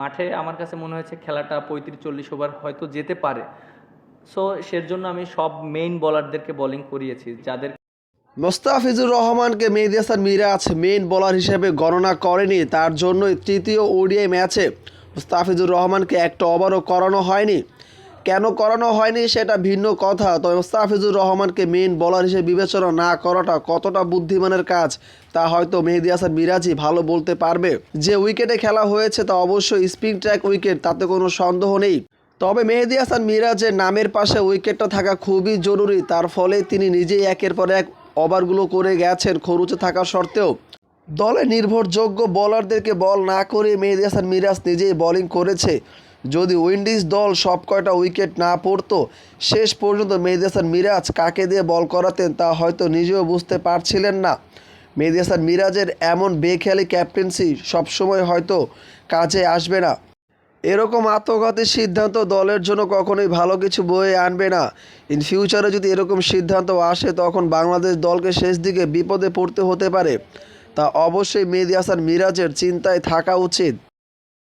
মাঠে আমার কাছে মনে হয়েছে খেলাটা পঁয়ত্রিশ, চল্লিশ ওভার হয়তো যেতে পারে। সো সের জন্য আমি সব মেইন বলারদেরকে বোলিং করিয়েছি, যাদের মোস্তাফিজুর রহমানকে মেহেদি হাসান মিরাজ মেইন বলার হিসেবে গণনা করেনি, তার জন্যই তৃতীয় ওডিআই ম্যাচে মুস্তাফিজুর রহমানকে একটা ওভারও করানো হয়নি। কেন করানো হয়নি সেটা ভিন্ন কথা। তবে মোস্তাফিজুর রহমানকে মেন বোলার হিসেবে বিবেচনা না করাটা কতটা বুদ্ধিমানের কাজ, তা হয়তো মেহেদি হাসান মিরাজই ভালো বলতে পারবে। যে উইকেটে খেলা হয়েছে তা অবশ্যই স্পিন ট্র্যাক উইকেট তাতে কোনো সন্দেহ নেই। তবে মেহেদি হাসান মিরাজের নামের পাশে উইকেটটা থাকা খুবই জরুরি, তার ফলে তিনি নিজেই একের পর এক ওভারগুলো করে গেছেন খরুচে থাকা সত্ত্বেও। দলে নির্ভরযোগ্য বোলারদেরকে বল না করে মেহেদি হাসান মিরাজ নিজেই বোলিং করেছে। যদি উইন্ডিজ দল সব কয়টা উইকেট না পড়তো, শেষ পর্যন্ত মেহেদি হাসান মিরাজ কাকে দিয়ে বল করাতেন তা হয়তো নিজেও বুঝতে পারছিলেন না। মেহেদি হাসান মিরাজের এমন বেখেয়ালি ক্যাপ্টেন্সি সবসময় হয়তো কাজে আসবে না। এরকম আত্মঘাতী সিদ্ধান্ত দলের জন্য কখনোই ভালো কিছু বয়ে আনবে না। ইন ফিউচারে যদি এরকম সিদ্ধান্ত আসে, তখন বাংলাদেশ দলকে শেষ দিকে বিপদে পড়তে হতে পারে। তা অবশ্যই মেহেদি হাসান মিরাজের চিন্তায় থাকা উচিত।